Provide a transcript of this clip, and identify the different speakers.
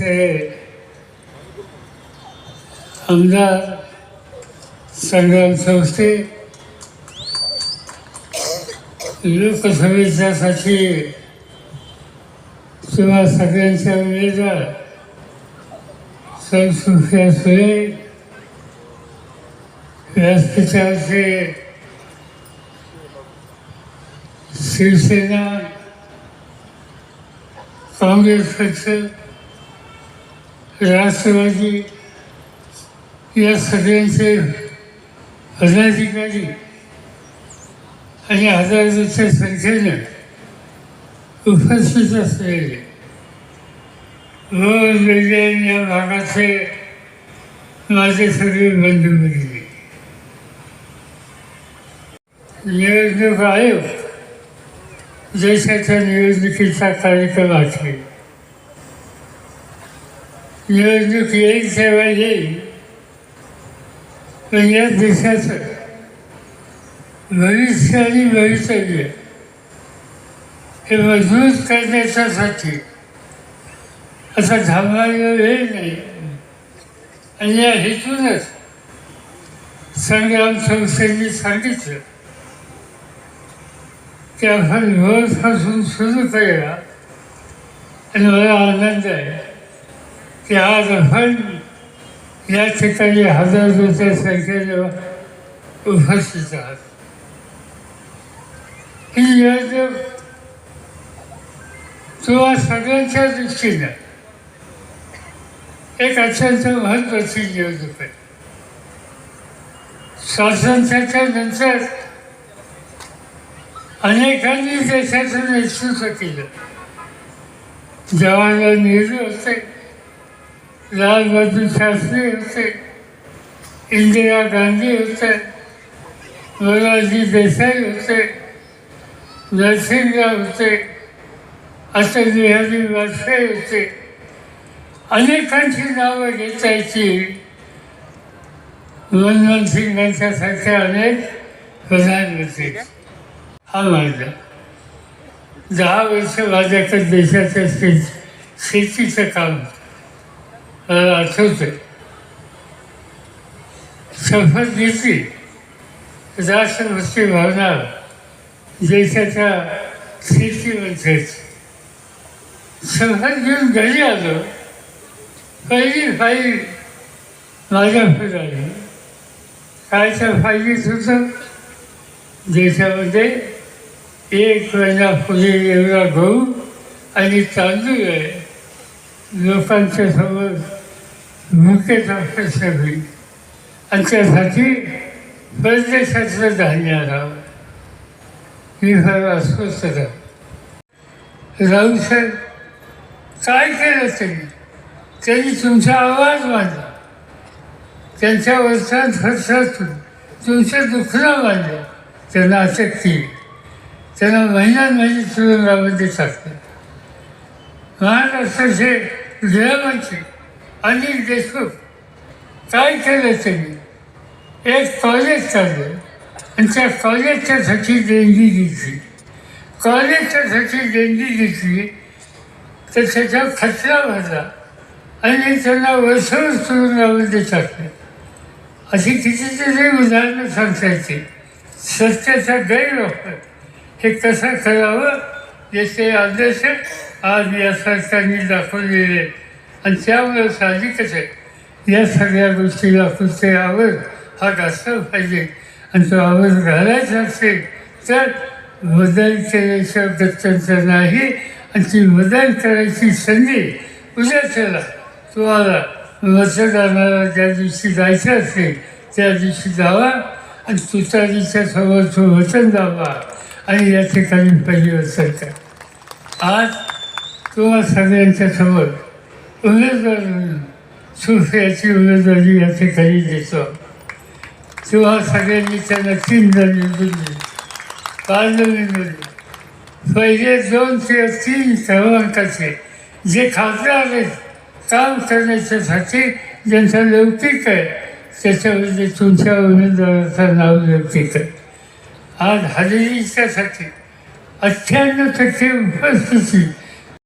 Speaker 1: ते आमदार संग्राम संस्थे लोकसभेच्यासाठी किंवा सगळ्यांच्या उमेदवार संस्कृती सुरे व्यासपीठाचे शिवसेना काँग्रेस पक्ष राष्ट्रवादी या सगळ्यांचे पदाधिकारी आणि हजारोच्या संख्येनं उपस्थित असलेले रोज वेगळे या भागाचे माझे सगळे बंधू मिळाले निवडणूक आयोग देशाच्या निवडणुकीचा कार्यक्रम आहे निवडणूक येईल सेवा येईल पण या देशाचं भविष्य आणि भवितव्य हे मजबूत करण्याच्यासाठी असा थांबायला वेळ नाही. आणि या हेतूनच संग्राम संस्थेने सांगितलं की आपण रोजपासून सुरू करूया आणि मला आनंद आहे. की आज आपण या ठिकाणी हजारोच्या संख्येने उपस्थित आहात ही निवडणूक किंवा सगळ्यांच्या दृष्टीनं एक अत्यंत महत्वाची निवडणूक आहे. स्वातंत्र्याच्या नंतर अनेकांनी देशाचं नेतृत्व केलं. जवाहरलाल नेहरू असते लालबहादूर शास्त्री होते इंदिरा गांधी होते मोरारजी देसाई होते नरसिंहराव होते अटल बिहारी वाजपेयी होते. अनेकांची नावं घेता येतील मनमोहन सिंग यांच्यासारखे अनेक प्रधानमंत्री. हा माझा. दहा वर्ष माझ्याकडे देशाच्या शेतीचं काम होतं. आठवतं शपथ घेतली राष्ट्रभक्ती भावना देशाच्या शेतीमंत्र्याची शपथ घेऊन घरी आलो पहिली फाईल माझ्या आली. काय त्या फायलीत होतं देशामध्ये एक महिना पुढे एवढा गहू आणि तांदूळ आहे. लोकांच्या समोर भुकेचा प्रश्न आणि त्यासाठी परदेशातलं धान्य आणावं मी फार अस्वस्थ राहू राहू साहेब काय केलं त्यांनी? त्यांनी तुमचा आवाज मांडला. त्यांच्या वर्षात खर्चातून तुमचं दुखणं मांडलं. त्यांना अटक केली. त्यांना महिन्यात महिने तुरुंगामध्ये टाकलं. महाराष्ट्राचे गृहमंत्री अनिल देशमुख. काय केलं त्यांनी? एक कॉलेज चाललं आणि त्या कॉलेजच्यासाठी देणगी घेतली. कॉलेजच्यासाठी देणगी घेतली. तर त्याचा खचरा भरला आणि त्यांना वर्षभर तुरुंगामध्ये टाकलं. अशी कितीतरी उदाहरणं सांगता येते सत्याचा गैरवापर. हे कसं करावं याचे आदर्श आज या सरकारने दाखवलेले आहेत. आणि त्यामुळे साहजिकच आहे. या सगळ्या गोष्टीला पुढचे आवड हा घातला पाहिजे. आणि तो आवड घालायचा असेल तर बदल केल्याशिवाय गत्यंतर नाही. आणि ती बदल करायची संधी उद्या चला. तुम्हाला मतदानाला ज्या दिवशी जायचं असेल त्या दिवशी जावा. आणि तुतारीच्या समोरचं वचन जावा आणि या ठिकाणी परिवर्तन करा. आज तुम्हा सगळ्यांच्या समोर उमेदवार सुफ्याची सुफियाची उमेदवारी या ठिकाणी देतो तेव्हा सगळ्यांनी त्यांना तीन जण निवडून पाच जण निवडून पहिले दोन किंवा तीन क्रमांकाचे जे खासदार आहेत काम करण्याच्यासाठी ज्यांचा लौकिक आहे. त्याच्यामध्ये तुमच्या उमेदवाराचं नाव लौकिक आहे आज हजेरीच्यासाठी अठ्ठ्याण्णव टक्के उपस्थिती